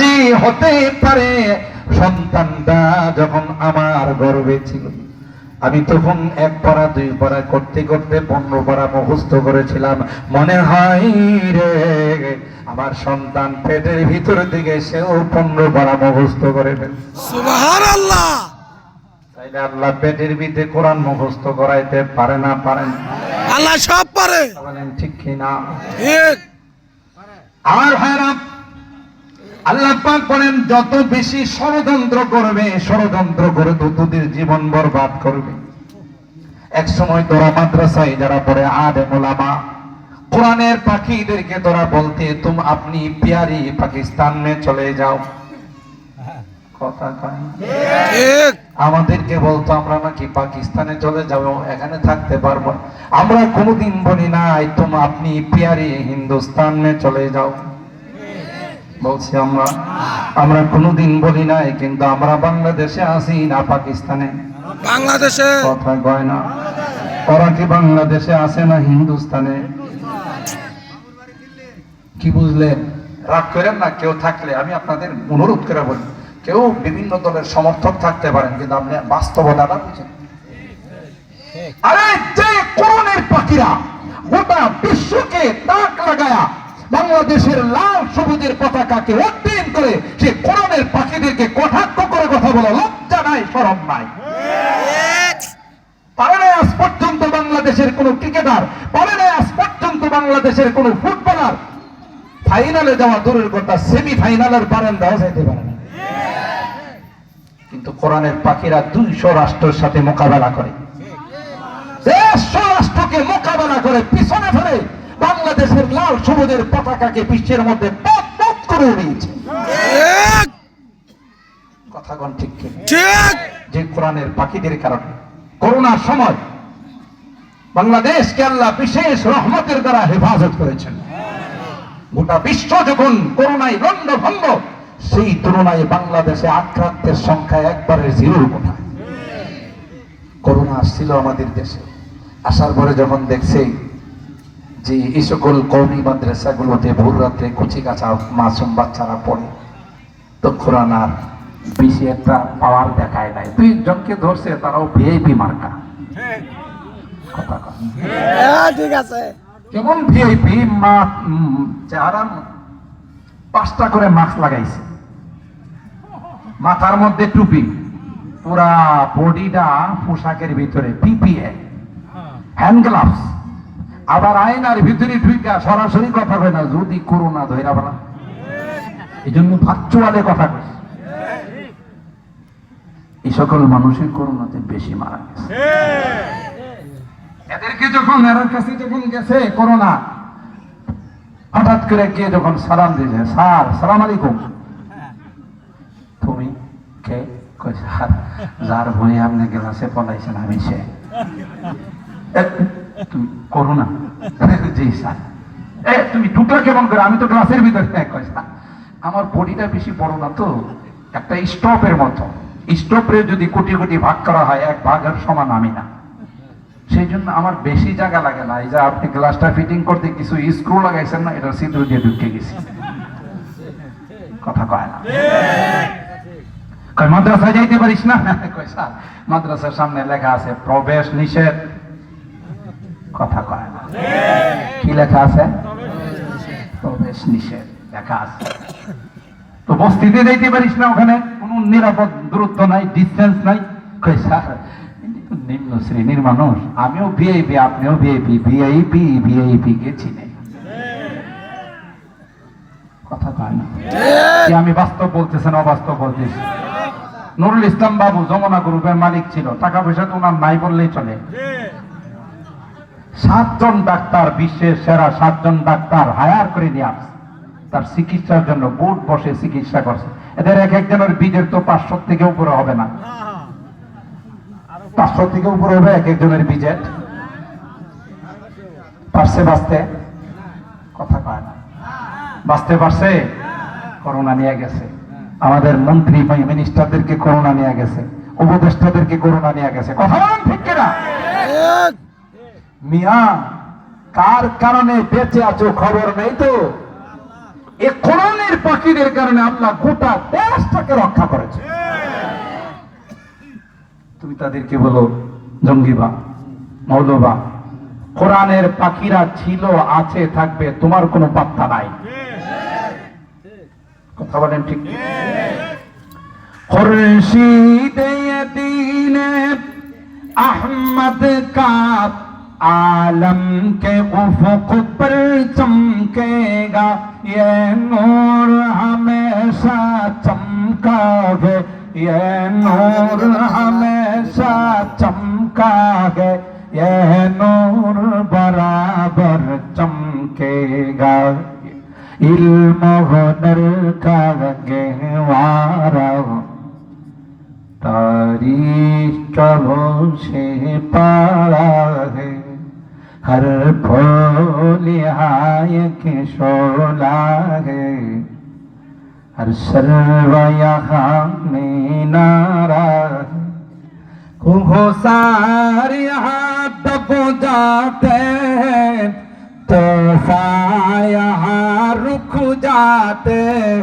যে হতে পারে। সন্তানটা যখন আমার গর্বে ছিল আমি তখন এক পড়া দুই পড়া করতে করতে পনেরো পড়া মুখস্থ করেছিলাম। মনে হয় রে আমার সন্তান পেটের ভিতর দিকে সেও পনেরো পড়া মুখস্থ করে আল্লাহ তাইলে আল্লাহ পেটের ভিতরে কোরআন মুখস্থ করাইতে পারে না পারেন আল্লাহ সব পারে। ঠিক কিনা ঠিক। আমার ভাইরা আল্লাহ পাক বলেন যত বেশি ষড়যন্ত্র করবে ষড়যন্ত্র করে তো তোদের জীবন বরবাদ করবে। এক সময় তোরা মাদ্রাসায় যারা পড়ে আদে মোলামা কোরআনের পাখিদেরকে তোরা বলতে তুম আপনি পিয়ারি পাকিস্তান মে চলে যাও। কথা না। আমাদেরকে বলতো আমরা নাকি পাকিস্তানে চলে যাব এখানে থাকতে পারব আমরা কোনোদিন বলি নাই তুম আপনি পিয়ারি হিন্দুস্তান মে চলে যাও। বলছি আমরা আমরা কোনোদিন বলি নাই কিন্তু আমরা বাংলাদেশে আসি না পাকিস্তানে। বাংলাদেশে। কথা কয় না। ওরা কি বাংলাদেশে আসে না হিন্দুস্তানে? কি বুঝলেন? রাগ করেন না কেউ থাকলে আমি আপনাদের অনুরোধ করে বলি কেউ বিভিন্ন দলের সমর্থক থাকতে পারেন কিন্তু আপনি বাস্তবতাটা বুঝেন। আরে যে করোনের পাখিরা গোটা বিশ্বকে তাক লাগায়া বাংলাদেশের লাল সবুজের পতাকাকে উড্ডীন করে সে করোনের পাখিদেরকে কটাক্ষ করে কথা বলে, লজ্জা নাই সরম নাই। বাংলাদেশের কোন ক্রিকেটার, পারে না আজ পর্যন্ত বাংলাদেশের কোন ফুটবলার। ফাইনালে যাওয়া দূরের কথা সেমি ফাইনালের বারান্দাও যাইতে পারে কিন্তু কোরআনের পাখিরা দুইশো রাষ্ট্রের সাথে মোকাবেলা করে। দেড়শো রাষ্ট্রকে মোকাবেলা করে, পিছনে ফেলে বাংলাদেশের লাল সবুজের পতাকাকে বিশ্বের মধ্যে করে উড়িয়েছে। ঠিক। ঠিক ঠিক। যে কোরআনের পাখিদের কারণে করোনার সময় বাংলাদেশকে আল্লাহ বিশেষ রহমতের দ্বারা হেফাজত করেছেন। গোটা বিশ্ব যখন করোনায় লন্ড ভঙ্গ সেই তুলনায় বাংলাদেশে আক্রান্তের সংখ্যা একবারে জিরোর কোঠায় করোনা আসছিল আমাদের দেশে। আসার পরে যখন দেখছে যে এই সকল কৌমি মাদ্রাসাগুলোতে ভোর রাত্রে কচি কাঁচা মাসুম বাচ্চারা পড়ে তো কোরআন আর বেশি একটা পাওয়ার দেখায় নাই। দুই জনকে ধরছে তারাও ভিআইপি মার্কা। কথা। হ্যাঁ, ঠিক আছে। কেমন ভিআইপি মা চেহারা পাঁচটা করে মাস্ক লাগাইছে মাথার মধ্যে টুপি পুরা বডিটা পোশাকের ভিতরে পিপিএ হ্যান্ড গ্লাভস। আবার আয়নার ভিতরে ঢুইকা সরাসরি কথা কয় না, যদি করোনা ধইরা বলা এই জন্য ভার্চুয়ালে কথা কয়। এই সকল মানুষের করোনাতে বেশি মারা গেছে। এদেরকে যখন এর কাছে যখন গেছে করোনা হঠাৎ করে গিয়ে যখন সালাম দিয়েছে স্যার, সালাম আলাইকুম। তুমি কে? স্যার, যার ভয়ে আপনি গ্লাসে পলাইছেন, আমি সে। তুমি স্যার। এ, তুমি ঢুকলা কেমন করে? আমি তো ভিতরে আমার বডিটা বেশি বড় না তো। একটা স্টপের মতো। স্টপে যদি কোটি কোটি ভাগ করা হয়, এক ভাগের সমান আমি না। সেই জন্য আমার বেশি জায়গা লাগে না। এই যে আপনি গ্লাসটা ফিটিং করতে কিছু স্ক্রু লাগাইছেন না, এটা সিঁদুর দিয়ে ঢুকে গেছি। কথা কয় না। কয়, মাদ্রাসায় যাইতে পারিস না? মাদ্রাসার সামনে লেখা আছে, প্রবেশ নিষেধ। কথা কয় না। কি লেখা আছে? প্রবেশ নিষেধ লেখা আছে। তো বস্তিতে যাইতে পারিস না ওখানে, কোনো নিরাপদ দূরত্ব নাই ডিস্টেন্স নাই। নিম্ন শ্রেণির মানুষ। আমিও ভিআইপি আপনিও ভিআইপি ভিআইপি ভিআইপি কে চিনে কথা কয় না। আমি বাস্তব বলতেছেন অবাস্তব বলতেছি? নুরুল ইসলাম বাবু যমুনা গ্রুপের মালিক ছিল। টাকা পয়সা তো ওনার নাই বললেই চলে। সাতজন ডাক্তার, বিশ্বের সেরা সাতজন ডাক্তার হায়ার করে নিয়ে আসছে। তার চিকিৎসার জন্য বোর্ড বসে চিকিৎসা করছে। এদের এক একজনের বীজের তো পাঁচশো থেকে উপরে হবে না। পাঁচশো থেকে উপরে হবে এক একজনের বিজেট পারছে বাঁচতে? কথা কয় না। বাঁচতে পারছে? করোনা নিয়ে গেছে। আমাদের মন্ত্রী মিনিস্টারদেরকে করোনা নিয়ে গেছে। উপদেষ্টাদেরকে করোনা নিয়ে গেছে। কথা বলেন ঠিক কিনা? মিয়া, কার কারণে বেঁচে আছো খবর নেই তো? এ কোরআনের পাখিদের কারণে আল্লাহ গোটা দেশটাকে রক্ষা করেছে। তুমি তাদেরকে বলো জঙ্গিবা মৌলবা কোরআনের পাখিরা ছিল, আছে, থাকবে, তোমার কোনো পাত্তা নাই। কথা বলেন ঠিক খোরশিদ আহমদ आलम के उफक पर चमकेगा, ये नूर हमेशा चमका ये नूर हमेशा चमका ये नूर बराबर चमकेगा। इल्म हुनर का गहवारा तारीख कबों से पारा है। हर फूल हाय के शोला है हर सर्व यहाँ में नारा है कुहो सार यहाँ दब जाते हैं तोहफा यहाँ रुक जाते हैं